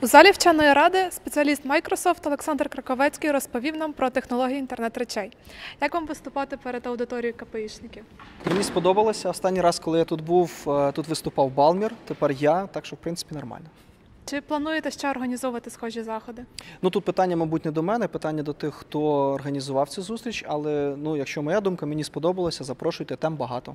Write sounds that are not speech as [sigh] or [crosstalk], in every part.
У залі вченої ради спеціаліст Microsoft Олександр Краковецький розповів нам про технології інтернет речей. Як вам виступати перед аудиторією КПІшників? Мені сподобалося. Останній раз, коли я тут був, е, тут виступав Балмір, тепер я, так що в принципі нормально. Чи плануєте ще організовувати схожі заходи? Ну тут питання, мабуть, не до мене, питання до тих, хто організував цю зустріч. Але ну, якщо моя думка, мені сподобалося, запрошуйте, там багато.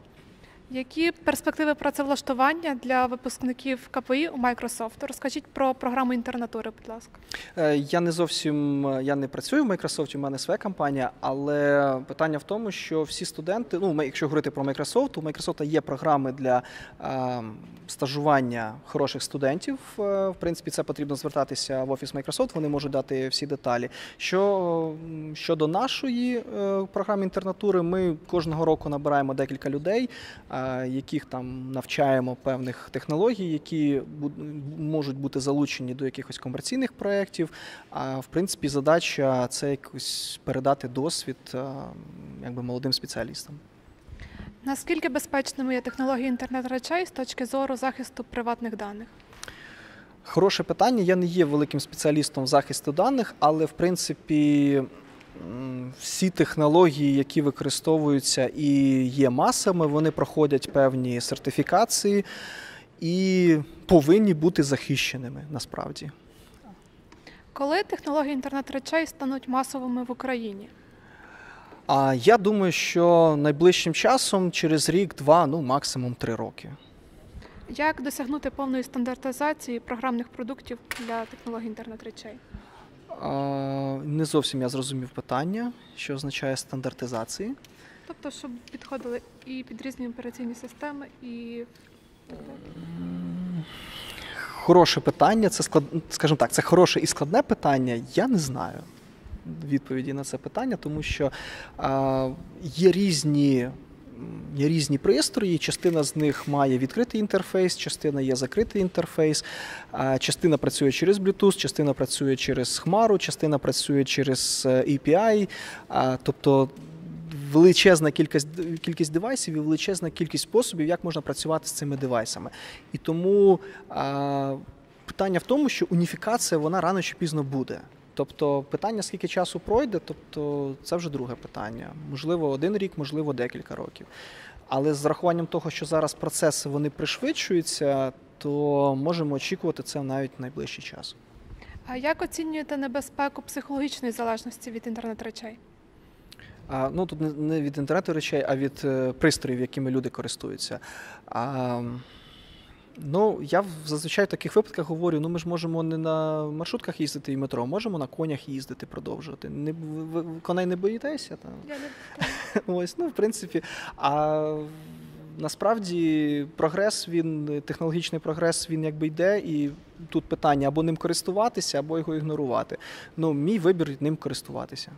Які перспективи працевлаштування для випускників КПІ у Microsoft? Розкажіть про програму інтернатури, будь ласка. Е, Я не зовсім е, я не працюю в Microsoft, у мене своя компанія, але питання в тому, що всі студенти, ну якщо говорити про Microsoft, у Microsoft є програми для е, стажування хороших студентів. Е, В принципі, це потрібно звертатися в офіс Microsoft, вони можуть дати всі деталі. Що щодо нашої програми інтернатури, ми кожного року набираємо декілька людей, яких там навчаємо певних технологій, які можуть бути залучені до якихось комерційних проєктів. А в принципі, задача це якось передати досвід якби молодим спеціалістам. Наскільки безпечними є технології інтернет речей з точки зору захисту приватних даних? Хороше питання. Я не є великим спеціалістом захисту даних, але в принципі. Всі технології, які використовуються і є масами, вони проходять певні сертифікації і повинні бути захищеними насправді. Коли технології інтернет речей стануть масовими в Україні? А я думаю, що найближчим часом, через рік, два, ну максимум три роки. Як досягнути повної стандартизації програмних продуктів для технологій інтернет речей? Не зовсім я зрозумів питання, що означає стандартизації. Тобто, щоб підходили і під різні операційні системи, і Хороше питання. Це склад, скажімо так, це хороше і складне питання. Я не знаю відповіді на це питання, тому що а, є різні. Різні пристрої, частина з них має відкритий інтерфейс, частина є закритий інтерфейс, частина працює через Bluetooth, частина працює через Хмару, частина працює через е, API. Тобто величезна кількість, кількість девайсів і величезна кількість способів, як можна працювати з цими девайсами. І тому питання в тому, що уніфікація вона рано чи пізно буде. Тобто питання, скільки часу пройде, тобто це вже друге питання. Можливо, один рік, можливо, декілька років. Але з рахуванням того, що зараз процеси вони пришвидшуються, то можемо очікувати це навіть в найближчий час. а як оцінюєте небезпеку психологічної залежності від інтернет речей? А, ну тут не- не від інтернету речей, а від е, пристроїв, якими люди користуються. А, ну, я в- зазвичай в таких випадках говорю: ну ми ж можемо не на маршрутках їздити і метро, можемо на конях їздити, продовжувати. Не, ви, ви коней не боїтеся? Там? Я не [laughs] Ось, ну, в принципі. А насправді прогрес, він, технологічний прогрес, він якби йде, і тут питання або ним користуватися, або його ігнорувати. Ну, мій вибір ним користуватися.